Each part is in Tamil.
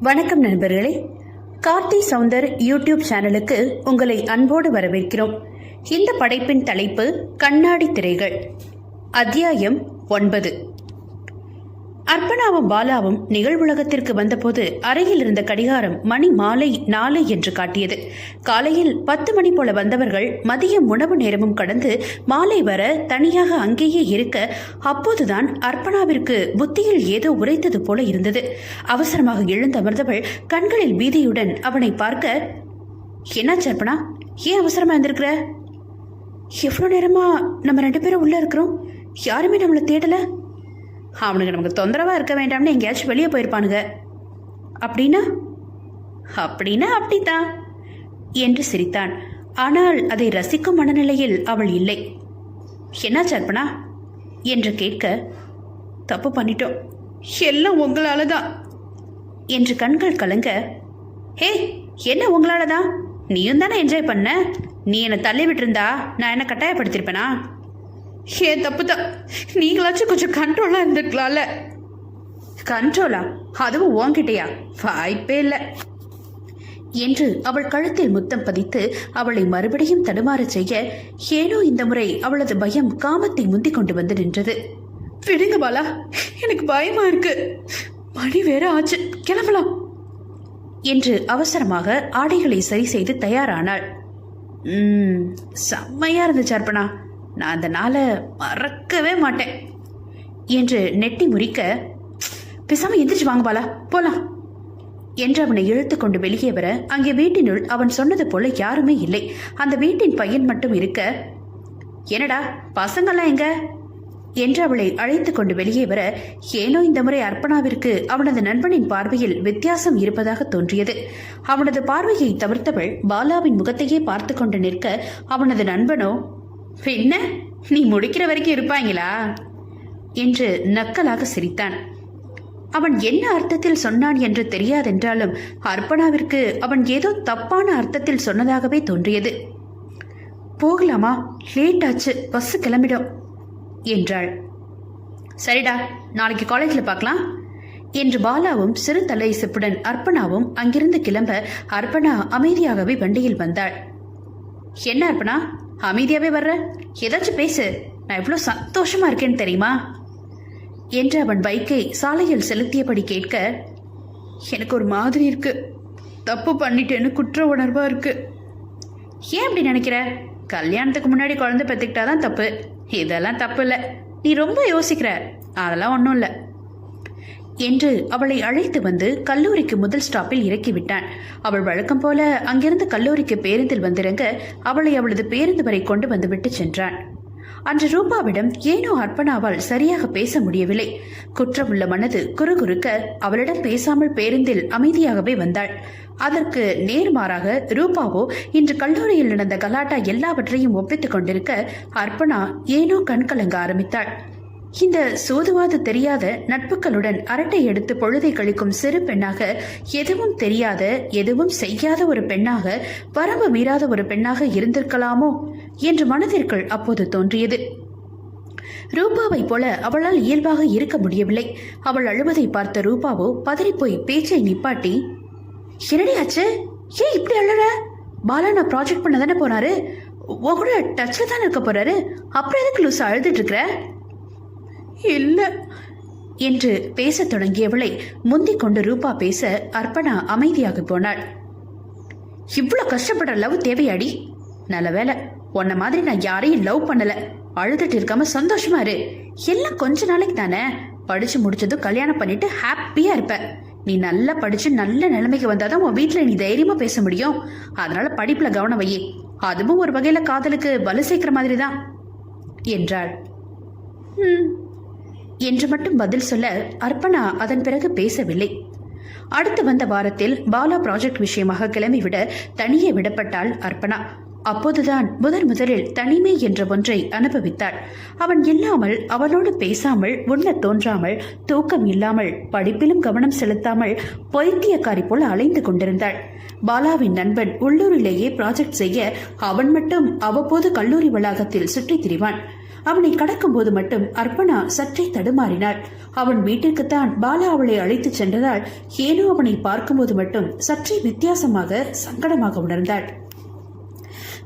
வணக்கம் நண்பர்களே. கார்த்தி சவுந்தர் யூடியூப் சேனலுக்கு உங்களை அன்போடு வரவேற்கிறோம். இந்த படைப்பின் தலைப்பு கண்ணாடி திரைகள். அத்தியாயம் ஒன்பது. அர்ப்பணாவும் பாலாவும் நிகழ்வுலகத்திற்கு வந்தபோது அறையில் இருந்த கடிகாரம் மணி மாலை நாலு என்று காட்டியது. காலையில் பத்து மணி போல வந்தவர்கள் மதியம் உணவு நேரமும் கடந்து மாலை வர தனியாக அங்கேயே இருக்க அப்போதுதான் அர்ப்பணாவிற்கு புத்தியில் ஏதோ உரைத்தது போல இருந்தது. அவசரமாக எழுந்தமர்ந்தவள் கண்களில் பீதியுடன் அவனை பார்க்க என்னாச்சு அர்ப்பணா? ஏன் அவசரமா இருந்திருக்கிற எவ்வளோ நேரமா நம்ம ரெண்டு பேரும் உள்ள இருக்கிறோம்? யாருமே நம்மளை தேடலை? அவனுக்கு நமக்கு தொந்தரவாக இருக்க வேண்டாம்னு எங்கேயாச்சும் வெளியே போயிருப்பானுங்க. அப்படின்னா? அப்படின்னா அப்படித்தான் என்று சிரித்தான். ஆனால் அதை ரசிக்கும் மனநிலையில் அவள் இல்லை. என்னாச்சு அர்ப்பணா? என்று கேட்க தப்பு பண்ணிட்டோம். எல்லாம் உங்களால தான் என்று கண்கள் கலங்க ஹே என்ன உங்களால தான் நீயும் தானே என்ஜாய் பண்ண? நீ என்னை தள்ளி விட்டுருந்தா நான் என்ன கட்டாயப்படுத்திருப்பேனா ஏன் தப்பு தான் நீங்களாச்சும் கொஞ்சம் கண்ட்ரோலாக இருந்திருக்கலாம்ல கண்ட்ரோலா அதுவும் உன்கிட்டயா? வாய்ப்பே இல்லை. என்று அவள் கழுத்தில் முத்தம் பதித்து அவளை மறுபடியும் தடுமாறச் செய்ய ஏனோ இந்த முறை அவளது பயம் காமத்தை முந்திக் கொண்டு வந்து நின்றது. விடுங்க பாலா எனக்கு பயமா இருக்கு. மணி வேற ஆச்சு கிளம்பலாம். என்று அவசரமாக ஆடைகளை சரி செய்து தயாரானாள். ம் செம்மையா இருந்துச்சு அர்ப்பணா. நான் அந்த நாளை மறக்கவே மாட்டேன் என்று நெட்டி முறிக்க பேசாம எந்திரிச்சு வாங்க பாலா போலாம் என்று அவனை இழுத்து கொண்டு வெளியே வர அங்கே வீட்டினுள் அவன் சொன்னது போல யாருமே இல்லை. அந்த வீட்டின் பையன் மட்டும் இருக்க என்னடா பசங்கள்லாம் எங்க? என்று அவளை அழைத்து கொண்டு வெளியே வர ஏனோ இந்த முறை அர்ப்பணாவிற்கு அவனது நண்பனின் பார்வையில் வித்தியாசம் இருப்பதாக தோன்றியது. அவனது பார்வையை தவிர்த்தவள் பாலாவின் முகத்தையே பார்த்து கொண்டு நிற்க அவனது நண்பனோ என்ன நீ முடிக்கிற வரைக்கும் இருப்பாங்களா என்று நக்கலாக சிரித்தான். அவன் என்ன அர்த்தத்தில் சொன்னான் என்று தெரியாதென்றாலும் அர்ப்பணாவிற்கு அவன் ஏதோ தப்பான அர்த்தத்தில் சொன்னதாகவே தோன்றியது. போகலாமா? லேட் ஆச்சு பஸ் கிளம்பிடும் என்றாள். சரிடா நாளைக்கு காலேஜில் பார்க்கலாம் என்று பாலாவும் சிறு தலை சிப்புடன் அர்ப்பணாவும் அங்கிருந்து கிளம்ப அர்ப்பணா அமைதியாகவே வண்டியில் வந்தாள். என்ன அர்ப்பணா? அமைதியாவே வர்ற? ஏதாச்சும் பேசு. நான் எவ்வளோ சந்தோஷமா இருக்கேன்னு தெரியுமா? என்று அவன் பைக்கை சாலையில் செலுத்தியபடி கேட்க எனக்கு ஒரு மாதிரி இருக்கு. தப்பு பண்ணிட்டேன்னு குற்ற உணர்வா இருக்கு. ஏன் அப்படி நினைக்கிற? கல்யாணத்துக்கு முன்னாடி குழந்தை பெற்றுக்கிட்டாதான் தப்பு. இதெல்லாம் தப்பு இல்லை. நீ ரொம்ப யோசிக்கிற. அதெல்லாம் ஒன்றும் இல்லை. என்று அவளை அழைத்து வந்து கல்லூரிக்கு முதல் ஸ்டாப்பில் இறக்கிவிட்டான். அவள் வழக்கம் போல அங்கிருந்து கல்லூரிக்கு பேருந்தில் வந்திறங்க அவளை அவளது பேருந்து வரை கொண்டு வந்துவிட்டு சென்றான். அன்று ரூபாவிடம் ஏனோ அர்ப்பணாவால் சரியாக பேச முடியவில்லை. குற்றமுள்ள மனது குறுகுறுக்க அவளிடம் பேசாமல் பேருந்தில் அமைதியாகவே வந்தாள். அதற்கு நேர்மாறாக ரூபாவோ இன்று கல்லூரியில் நடந்த கலாட்டா எல்லாவற்றையும் ஒப்பித்துக் கொண்டிருக்க அர்ப்பணா ஏனோ கண்கலங்க ஆரம்பித்தாள். இந்த சூதுவாது தெரியாத நட்புகளுடன் அரட்டை எடுத்து பொழுதை கழிக்கும் சிறு பெண்ணாக எதுவும் தெரியாத எதுவும் செய்யாத ஒரு பெண்ணாக வரம்பு மீறாத ஒரு பெண்ணாக இருந்திருக்கலாமோ என்று மனதிற்குள் அப்போது தோன்றியது. ரூபாவை போல அவளால் இயல்பாக இருக்க முடியவில்லை. அவள் அழுவதை பார்த்த ரூபாவோ பதறிப்போய் பேச்சை நிப்பாட்டி என்னடி ஆச்சு? ஏன் இப்படி அழுற? பாலா நான் ப்ராஜெக்ட் பண்ண தானே போறாரு? உன் கூட டச்சில் தானே இருக்க போறாரு? அப்புறம் எதுக்கு லூசா அழுதுட்டு இருக்கிற? இல்லை என்று பேசத் தொடங்கியவளை முந்திக் கொண்டு ரூபா பேச அர்ப்பணா அமைதியாக போனாள். இவ்வளோ கஷ்டப்படுற லவ் தேவையாடி? நல்ல வேலை உன்ன மாதிரி நான் யாரையும் லவ் பண்ணல. அழுதுட்டு இருக்காம சந்தோஷமா இரு. எல்லாம் கொஞ்ச நாளைக்கு தானே. படிச்சு முடிச்சதும் கல்யாணம் பண்ணிட்டு ஹாப்பியா இருப்ப. நீ நல்லா படிச்சு நல்ல நிலைமைக்கு வந்தாதான் உன் வீட்டுல நீ தைரியமா பேச முடியும். அதனால படிப்புல கவனம் வையே அதுவும் ஒரு வகையில காதலுக்கு வலு சேர்க்கிற மாதிரி தான் என்றாள். "ம்." என்று மட்டும் பதில் சொல்ல அர்ப்பணா அதன் பிறகு பேசவில்லை. அடுத்து வந்த வாரத்தில் பாலா ப்ராஜெக்ட் விஷயமாக கிளம்பிவிட தனியே விடப்பட்டாள் அர்ப்பணா. அப்போதுதான் முதன் முதலில் தனிமை என்ற ஒன்றை அனுபவித்தாள். அவன் இல்லாமல் அவளோடு பேசாமல் உண்ண தோன்றாமல் தூக்கம் இல்லாமல் படிப்பிலும் கவனம் செலுத்தாமல் பைத்தியக்காரி போல் அலைந்து கொண்டிருந்தாள். பாலாவின் நண்பன் உள்ளூரிலேயே ப்ராஜெக்ட் செய்ய அவன் மட்டும் அவ்வப்போது கல்லூரி வளாகத்தில் சுற்றித் திரிவான். அவனை கடக்கும்போது மட்டும் அர்ப்பணா சற்றே தடுமாறினாள். அவன் வீட்டிற்குத்தான் பாலா அவளை அழைத்துச் சென்றதால் ஏனோ அவனை பார்க்கும்போது மட்டும் சற்றே வித்தியாசமாக சங்கடமாக உணர்ந்தாள்.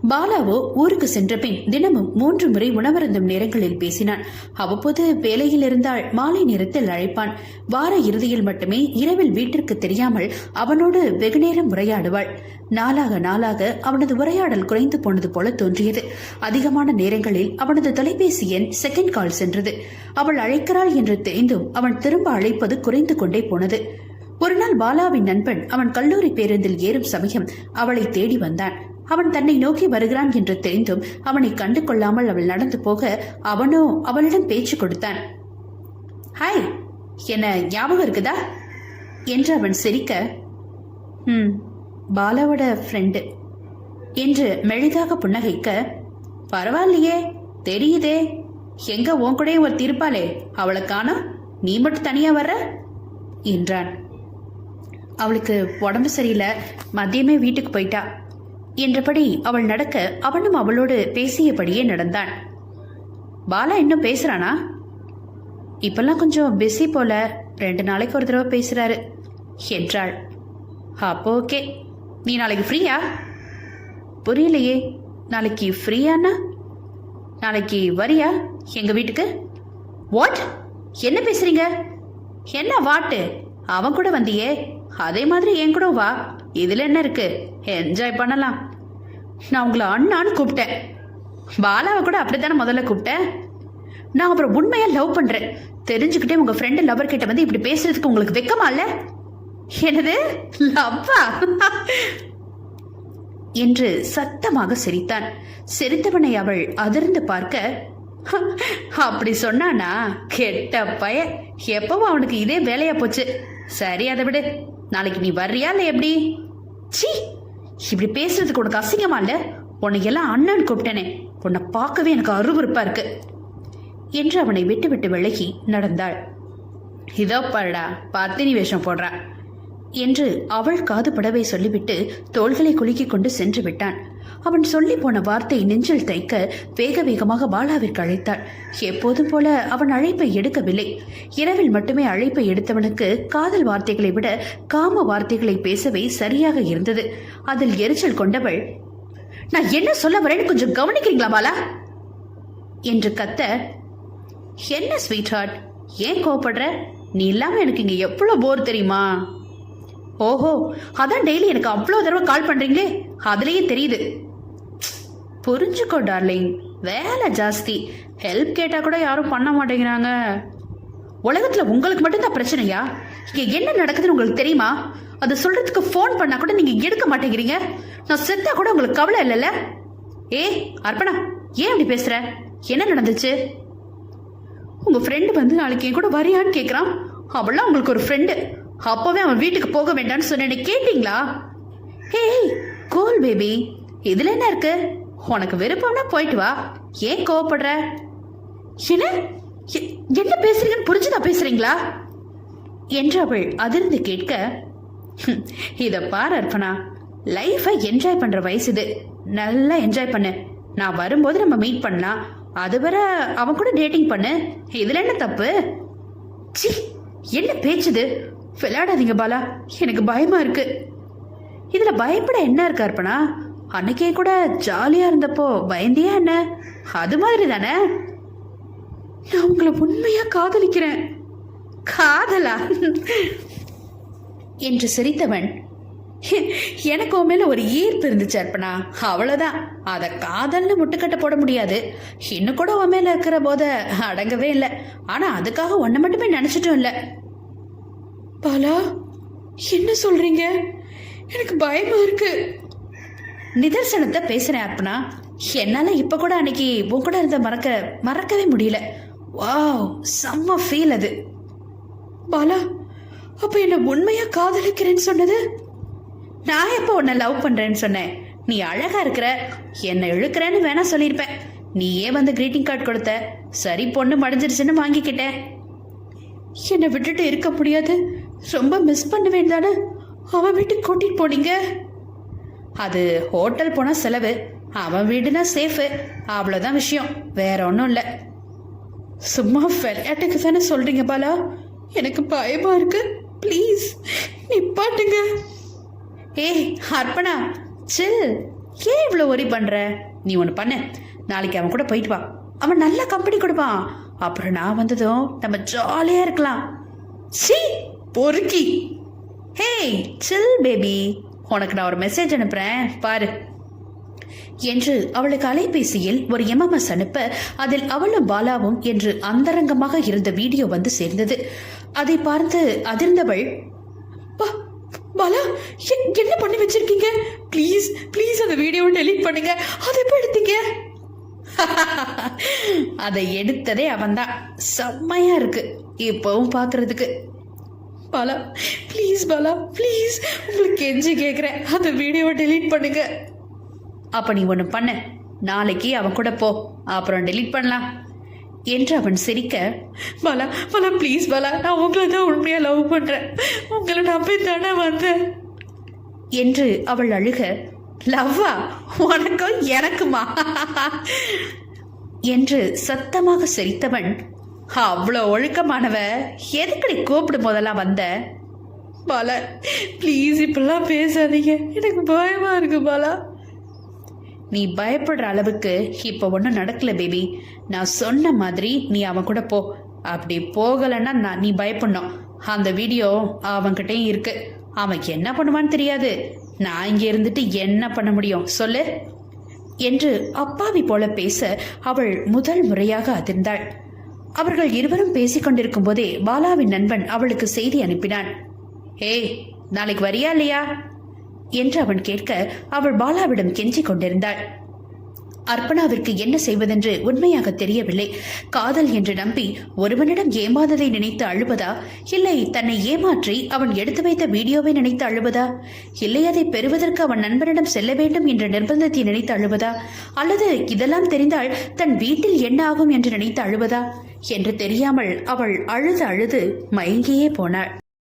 பாலாவோ ஊருக்கு சென்ற பின் தினமும் மூன்று முறை உணவருந்தும் நேரங்களில் பேசினான். அவ்வப்போது வேலையில் இருந்தால் மாலை நேரத்தில் அழைப்பான். வார இறுதியில் மட்டுமே இரவில் வீட்டிற்கு தெரியாமல் அவனோடு வெகுநேரம் உரையாடுவாள். நாளாக நாளாக அவனது உரையாடல் குறைந்து போனது போல தோன்றியது. அதிகமான நேரங்களில் அவனது தொலைபேசி எண் செகண்ட் கால் சென்றது. அவள் அழைக்கிறாள் என்று தெரிந்தும் அவன் திரும்ப அழைப்பது குறைந்து கொண்டே போனது. ஒரு நாள் பாலாவின் நண்பன் அவன் கல்லூரி பேருந்தில் ஏறும் சமயம் அவளை தேடி வந்தான். அவன் தன்னை நோக்கி வருகிறான் என்று தெரிந்தும் அவனை கண்டு கொள்ளாமல் அவள் நடந்து போக அவனோ அவளிடம் பேச்சு கொடுத்தான். ஹாய் என்ன ஞாபகம் இருக்குதா? என்று அவன் சிரிக்க ம் பாலாவோட ஃப்ரெண்டு என்று மெளிதாக புன்னகைக்க பரவாயில்லையே தெரியுதே எங்க உன் கூடயே ஒரு திருப்பாளே அவளை காணும் நீ மட்டும் தனியா வர்ற? என்றான். அவளுக்கு உடம்பு சரியில்லை மதியமே வீட்டுக்கு போயிட்டா. என்றபடி அவள் நடக்க அவனும் அவளோடு பேசியபடியே நடந்தான். பாலா இன்னும் பேசுறானா? இப்பெல்லாம் கொஞ்சம் பிஸி போல. ரெண்டு நாளைக்கு ஒரு தடவை பேசுறாரு என்றாள். அப்போ ஓகே. நீ நாளைக்கு ஃப்ரீயா புரியலையே. நாளைக்கு ஃப்ரீயாண்ணா நாளைக்கு வரியா? எங்க வீட்டுக்கு? வாட் என்ன பேசுறீங்க? என்ன வாட்டு? அவன் கூட வந்தியே. அதே மாதிரி என் கூட வா. இதில் என்ன இருக்கு? என்ஜாய் பண்ணலாம். நான் உங்களை அண்ணான்னு கூப்பிட்டேன். பாலாவை கூட அப்படித்தானே முதல்ல கூப்பிட்டேன்? நான் அப்புறம் உண்மையா லவ் பண்றேன். தெரிஞ்சுக்கிட்டே உங்க ஃப்ரெண்டு லவர் கிட்ட வந்து இப்படி பேசுறதுக்கு உங்களுக்கு வெக்கமா இல்ல? என்னது? லவ்வா என்று சத்தமாக சிரித்தான். சிரித்தவனை அவள் அதிர்ந்து பார்க்க அப்படி சொன்னானா? கெட்ட பய எப்பவும் அவனுக்கு இதே வேலையா போச்சு. சரி அதை விடு. நாளைக்கு நீ வர்றியா இல்லை எப்படி? சி இப்படி பேசுறதுக்கு உனக்கு அசிங்கமா இல்ல? உன்னை எல்லாம் அண்ணன் கூப்பிட்டேனே. உன்னை பார்க்கவே எனக்கு அருவறுப்பா இருக்கு. என்று அவனை விட்டு விட்டு விலகி நடந்தாள். இதோ பாருடா பத்தினி வேஷம் போடுறா. என்று அவள் காது படவை சொல்லிவிட்டு தோள்களை குலுக்கிக் கொண்டு சென்று விட்டான். அவன் சொல்லி போன வார்த்தை நெஞ்சில் தைக்க வேக வேகமாக பாலாவிற்கு அழைத்தாள். எப்போதும் போல அவன் அழைப்பை எடுக்கவில்லை. இரவில் மட்டுமே அழைப்பை எடுத்தவனுக்கு காதல் வார்த்தைகளை விட காம வார்த்தைகளை பேசவே சரியாக இருந்தது. அதில் எரிச்சல் கொண்டவள் நான் என்ன சொல்ல வரேன்னு கொஞ்சம் கவனிக்கிறீங்களா பாலா? என்று கத்த என்ன ஸ்வீட் ஹார்ட் ஏன் கோவப்படுற? நீ இல்லாம எனக்கு இங்க எவ்வளவு போர் தெரியுமா? ஓஹோ அதான் டெய்லி எனக்கு அவ்வளோ தடவை கால் பண்றீங்களே அதுலயே தெரியுது. புரிஞ்சுக்கோ டார்லிங். வேலை ஜாஸ்தி. ஹெல்ப் கேட்டா கூட யாரும் பண்ண மாட்டேங்கிறாங்க. உலகத்துல உங்களுக்கு மட்டும்தான் பிரச்சனையா? இங்க என்ன நடக்குதுன்னு உங்களுக்கு தெரியுமா? அதை சொல்றதுக்கு ஃபோன் பண்ணா கூட நீங்க எடுக்க மாட்டேங்கிறீங்க. நான் செத்தா கூட உங்களுக்கு கவலை இல்லைல்ல? ஏ அர்ப்பணா ஏன் அப்படி பேசுற? என்ன நடந்துச்சு? உங்க ஃப்ரெண்டு வந்து நாளைக்கு என் கூட வரியான்னு கேக்குறான். அவளாம் உங்களுக்கு ஒரு ஃப்ரெண்டு அப்பவே அவன் வீட்டுக்கு போக வேண்டாம்னு சொன்னேன்னு கேட்டீங்களா? ஏய் கோல் பேபி இதுல என்ன இருக்கு? உனக்கு விருப்பம்னா போயிட்டு வா. ஏன் கோவப்படுற? என்ன? என்ன பேசுறீங்கன்னு புரிஞ்சுதா பேசுறீங்களா? என்று அவள் அதிர்ந்து கேட்க இத பார் அர்ப்பணா. லைஃபை என்ஜாய் பண்ற வயசு இது. நல்லா என்ஜாய் பண்ணு. நான் வரும்போது நம்ம மீட் பண்ணலாம். அதுவரை அவன் கூட டேட்டிங் பண்ணு. இதுல என்ன தப்பு? சி என்ன பேச்சுது விளையாடாதீங்க பாலா. எனக்கு பயமா இருக்கு. இதுல பயப்பட என்ன இருக்கு அர்ப்பணா? அன்னைக்கே கூட ஜாலியா இருந்தப்போ பயந்தியா என்ன? அது மாதிரி தானே நான் உங்களை உண்மையா காதலிக்கிறேன். காதலா? என்று சிரித்தவன். எனக்கு உன் மேல ஒரு ஈர்ப்பு இருந்துச்சு அர்ப்பணா. அவ்வளவுதான். அத காதல்னு முட்டுக்கட்ட போட முடியாது. இன்னும் கூட உன் மேல இருக்கிற போத அடங்கவே இல்லை. ஆனா அதுக்காக ஒன்ன மட்டுமே நினைச்சிட்டும் இல்லை. பாலா என்ன சொல்றீங்க? எனக்கு பயமா இருக்கு. நிதர்சனத்தை பேசுறேன் அர்ப்பணா என்னால இப்ப கூட அன்னைக்கு உன் கூட இருந்த மறக்க மறக்கவே முடியல. வாவ் செம்ம ஃபீல் அது. பாலா அப்ப என்ன உண்மையா காதலிக்கிறேன்னு சொன்னது? நான் எப்போ உன்னை லவ் பண்றேன்னு சொன்னேன்? நீ அழகா இருக்கிற என்னை இழுக்கிறேன்னு வேணா சொல்லியிருப்பேன். நீயே வந்து கிரீட்டிங் கார்டு கொடுத்த சரி பொண்ணு மடிஞ்சிருச்சுன்னு வாங்கிக்கிட்டேன். என்னை விட்டுட்டு இருக்க முடியாது. ரொம்ப மிஸ் பண்ணுவேன் தானே? அவன் வீட்டுக்கு கூட்டிட்டு போனீங்க? அது ஹோட்டல் போனா செலவு அவன் வீடுனா சேஃபு. அவ்வளோதான் விஷயம். வேற ஒன்றும் இல்லை. சும்மா விளையாட்டுக்கு தானே சொல்றீங்க பாலா? எனக்கு பயமா இருக்கு. ப்ளீஸ் நிப்பாட்டுங்க. ஏய் அர்ப்பணா சில். ஏன் இவ்வளோ ஒரி பண்ற? நீ ஒன்று பண்ணு. நாளைக்கு அவன் கூட போயிட்டு வா. அவன் நல்ல கம்பெனி கொடுப்பான். அப்புறம் நான் வந்ததும் நம்ம ஜாலியாக இருக்கலாம். சி பொறுக்கி. ஹேய் சில் பேபி உனக்கு நான் ஒரு மெசேஜ் அனுப்புகிறேன் பாரு. என்று அவளுக்கு அலைபேசியில் ஒரு எம்எம்எஸ் அனுப்ப அதில் அவளும் பாலாவும் என்று அந்தரங்கமாக இருந்த வீடியோ வந்து சேர்ந்தது. அதை பார்த்து அதிர்ந்தவள் "பா- பாலா எ- என்ன பண்ணி வச்சிருக்கீங்க? ப்ளீஸ் ப்ளீஸ் அந்த வீடியோவை டெலீட் பண்ணுங்க. அதை எப்போ எடுத்தீங்க? அதை எடுத்ததே அவன்தான். செம்மையா இருக்கு. இப்பவும் பாக்குறதுக்கு. பாலா ப்ளீஸ் பாலா ப்ளீஸ் உங்களுக்கு கெஞ்சி கேட்குறேன் அந்த வீடியோவை டெலீட் பண்ணுங்க. அப்போ நீ ஒன்று பண்ண. நாளைக்கு அவன் கூட போ. அப்புறம் டெலீட் பண்ணலாம். என்று அவன் சிரிக்க பாலா பாலா ப்ளீஸ் பாலா நான் உங்களை தான் உண்மையாக லவ் பண்ணுறேன் உங்களை நம்பி தானே வந்தேன். என்று அவள் அழுக லவ்வா உனக்கும் எனக்குமா? என்று சத்தமாக சிரித்தவன் அவ்வளோ ஒழுக்கமானவ எதுக்கடி கூப்பிடும் போதெல்லாம் வந்த? பாலா ப்ளீஸ் இப்பெல்லாம் பேசாதீங்க. எனக்கு பயமா இருக்கு பாலா. நீ பயப்படுற அளவுக்கு இப்போ ஒன்றும் நடக்கல பேபி நான் சொன்ன மாதிரி நீ அவன் கூட போ. அப்படி போகலைன்னா நான் நீ பயப்படணும். அந்த வீடியோ அவன்கிட்டயும் இருக்கு. அவன் என்ன பண்ணுவான்னு தெரியாது. நான் இங்கே இருந்துட்டு என்ன பண்ண முடியும்? சொல்லு. என்று அப்பாவி போல பேச அவள் முதல் முறையாக அதிர்ந்தாள். அவர்கள் இருவரும் பேசிக் கொண்டிருக்கும் போதே பாலாவின் நண்பன் அவளுக்கு செய்தி அனுப்பினான். ஏய் நாளைக்கு வரியா இல்லையா? என்று அவன் கேட்க அவள் பாலாவிடம் கெஞ்சிக் கொண்டிருந்தாள். அர்ப்பணாவிற்கு என்ன செய்வதென்று உண்மையாக தெரியவில்லை. காதல் என்று நம்பி ஒருவனிடம் ஏமாந்ததை நினைத்து அழுவதா? இல்லை தன்னை ஏமாற்றி அவன் எடுத்து வைத்த வீடியோவை நினைத்து அழுவதா? இல்லை அதை பெறுவதற்கு அவன் நண்பனிடம் செல்ல வேண்டும் என்ற நிர்பந்தத்தை நினைத்து அழுவதா? அல்லது இதெல்லாம் தெரிந்தால் தன் வீட்டில் என்ன ஆகும் என்று நினைத்து அழுவதா? என்று தெரியாமல் அவள் அழுது அழுது மயங்கியே போனாள்.